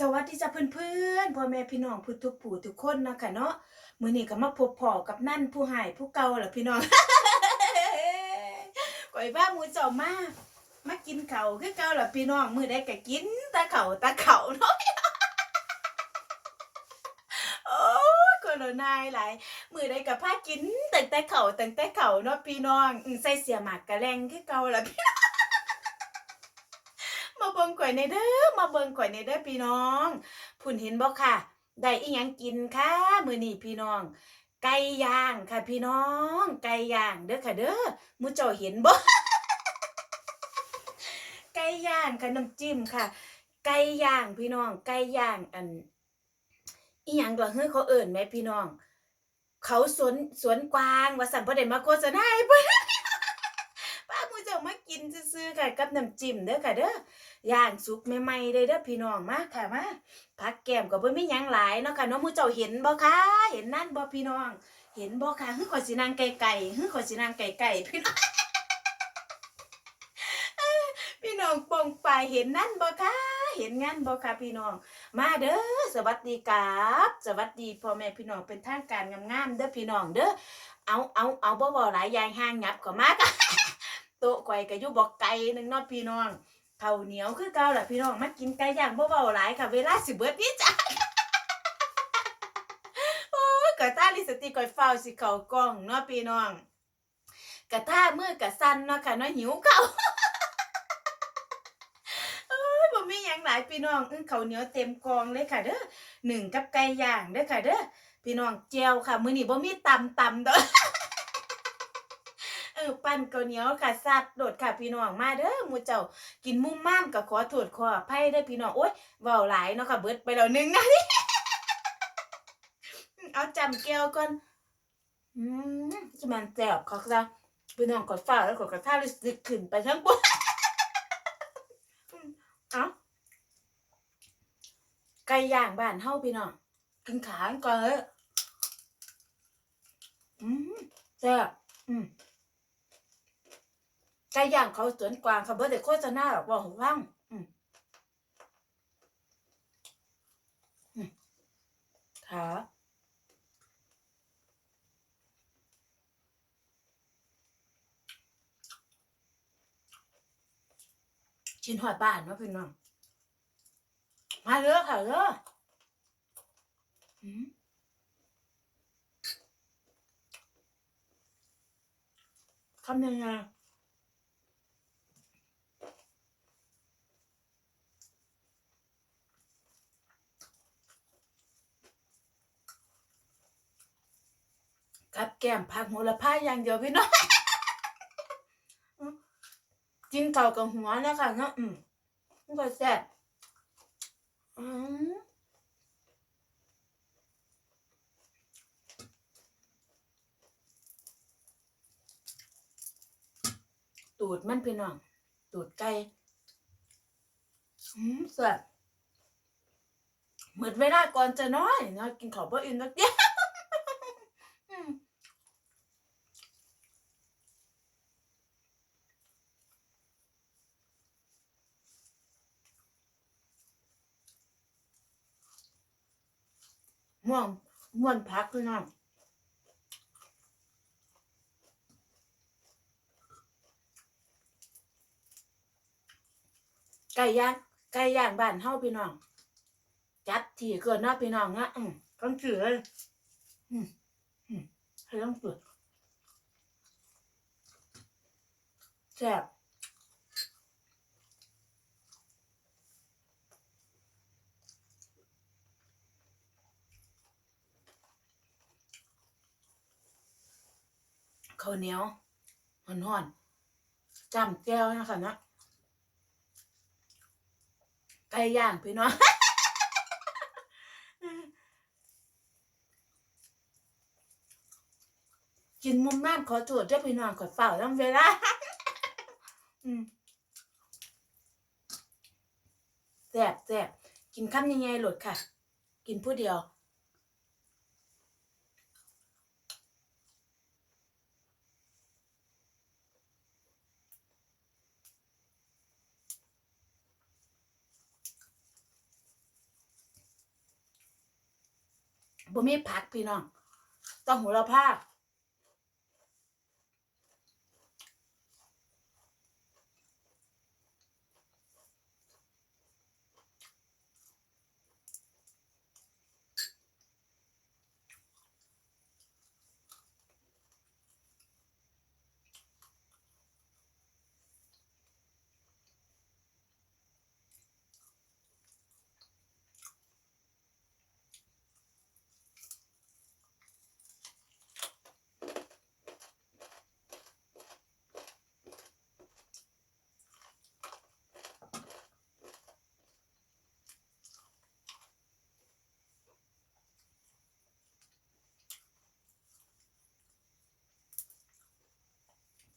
สวัสดีจ้าเพื่อนๆพ่อแม่พี่น้องผู้ทุกผู้ทุกคนนะค่ะเนาะมื้อนี้ก็มาพบพ่อกับนั่นผู้หายผู้เก่าล่ะพี่น้องก่อยว่าหมูเจ้ามามากินเขาคือเก่าล่ะพี่น้องมื้อใดก็กินแต่ข้าวแต่ข้าเนาะโอ้ยโคโรนาหลายมื้อใดก็พากินตั้งแต่เขาวตั้งแต่เขาเนาะพี่น้องใส่เสียหมากกะแรงคือเก่าล่ะพี่ งข่อยในเด้อมาเบิ่งข่อยในเด้อพี่น้องพุ่นเห็นบ่ค่ะ ได้อีหยังกินค่ะมื้อนี้พี่น้อง ไก่ย่างค่ะพี่น้อง ไก่ย่างเด้อค่ะเด้อมู่เจ้าเห็นบ่ไก่ย่างค่ะน้ำจิ้มค่ะ ไก่ย่างพี่น้อง ไก่ย่างอันอีหยังก็เฮ้ยเขาเอิ้นแหม่พี่น้อง เขาสวนสวนกวางว่าสั่นบ่ได้มาโฆษณาให้เพิ่น ป้าหมูเจ้ามา กินซื่อๆค่ะกับน้ำจิ้มเด้อค่ะเด้อย่างสุกใหม่ๆเลยเด้อพี่น้องมาค่ะมาผักแก้มก็บ่มีหยังหลายเนาะค่ะนาะหมูเจ้าเห็นบ่คะเห็นนั่นบ่พี่น้อง เห็นบ่คะฮึขอสินั่งไกลๆฮึขอสินั่งไกลๆพี่น้องพี่น้องปองไปเห็นนั่นบ่คะเห็นงั้นบ่คะพี่น้อง มาเด้อสวัสดีครับสวัสดีพ่อแม่พี่น้องเป็นทางการงามๆเด้อพี่น้องเด้อเอาเอาเอาบ่บ่หลายยางห่างงับก็มาค่ะ โต๊ะไกวก็อยู่บอกไก่หนึ่งเนาะพี่น้องข้าวเหนียวคือเก่าล่ะพี่น้องมากินไก่ย่างบ่เว้าหลายค่ะ เวลาสิเบิดนี่จ้ะโอ้ยกะตาลิสติก่อยฟ้าสิเข้ากล้องเนาะพี่น้องกะท่ามือกะสั่นเนาะค่ะเนาะหิวข้าวเอ้ยบ่มีหยังหลายพี่น้องอื้อข้าวเหนียวเต็มกองเลยค่ะเด้อหนึ่งกับไก่ย่างเด้อค่ะเด้อพี่น้องแจวค่ะมื้อนี้บ่มีตำตำเด้อ อปั้นข้าเหนียวค่ะสัดโดดค่ะพี่น้องมาเด้อมูเจ้ากินมุมม่ามก็ขอโทษขออภัยเด้อพี่น้องโอ๊ยเว้าหลายเนาะค่ะเบิดไปแล้วหนึงนะเอาจำแก้วก่อนอืมจะมันแซ่บคักจ้ะพี่น้องกดฟ้าแล้วกดกระทะลิสติกขึ้นไปทั้งปวงอืมเอาไก่ย่างบ้านเฮาพี่น้องกินขากันก่อนเลยอืมแซ่บอืม ก่ย่างเขาสวนกวางเขาเบิดแต่โฆษณาหรอกบอกให้ฟังขาชิ้นหอดบ้านเนาะพี่น้อง มาเด้อค่ะเด้ออืมทำยังไง แก้มผักโหระพาอย่างเดียวพี่น้องกินเก่ากับหัวนะคะเนาะอืมมันก็แซ่บอืมตูดมันพี่น้อง ตูดไก่อืมแซ่บเหมดเวลาก่อนจะน้อยนะกินข้าวบ่อิ่มนักเดียว อืม ม่วงม่วนพักพี่น้องไก่ย่างไก่ย่างบ้านเฮาพี่น้อง จัดที่เกินเนาะพี่น้องนะอืมต้องถือเลยอืมอืมให้ต้องถือแซ่บ ข้าวเหนียวห่อนๆจำแก้วนะคะนาะไก่ย่างพี่น้องกินมุมม่ามขอโทษด้วยพี่น้องขอเฝ้าต้องเวลาแซ่บแซ่บกินคำยังไงหลดค่ะ กินผู้เดียว บ่มีผักพี่น้อง ต้องหัวลาภาพ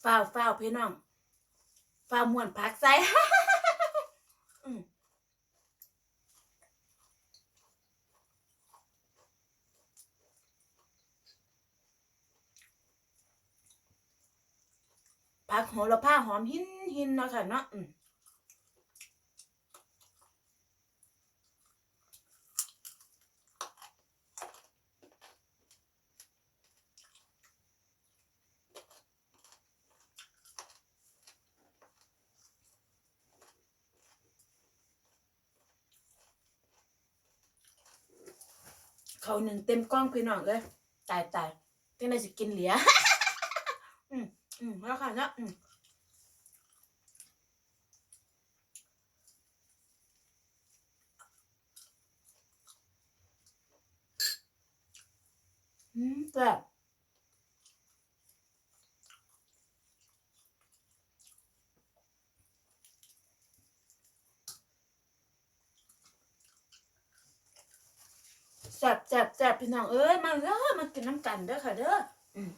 ฝ้าวฝ้าวพี่น้องฝ้าวม่วนผักใส่อืมผักโหระพาหอมหินหินเนาะค่ะเนาะอืม เขาหนึ่งเต็มกล้องพี่น้องเลยตายตายจังได้สิกินเหลียอืมอืมแล้วค่ะเนาะอืมอืมแซ่บ แซ่บแซ่บแซ่บพี่น้องเอ้ยมาเด้อมากินน้ำกันเด้อค่ะเด้ออืม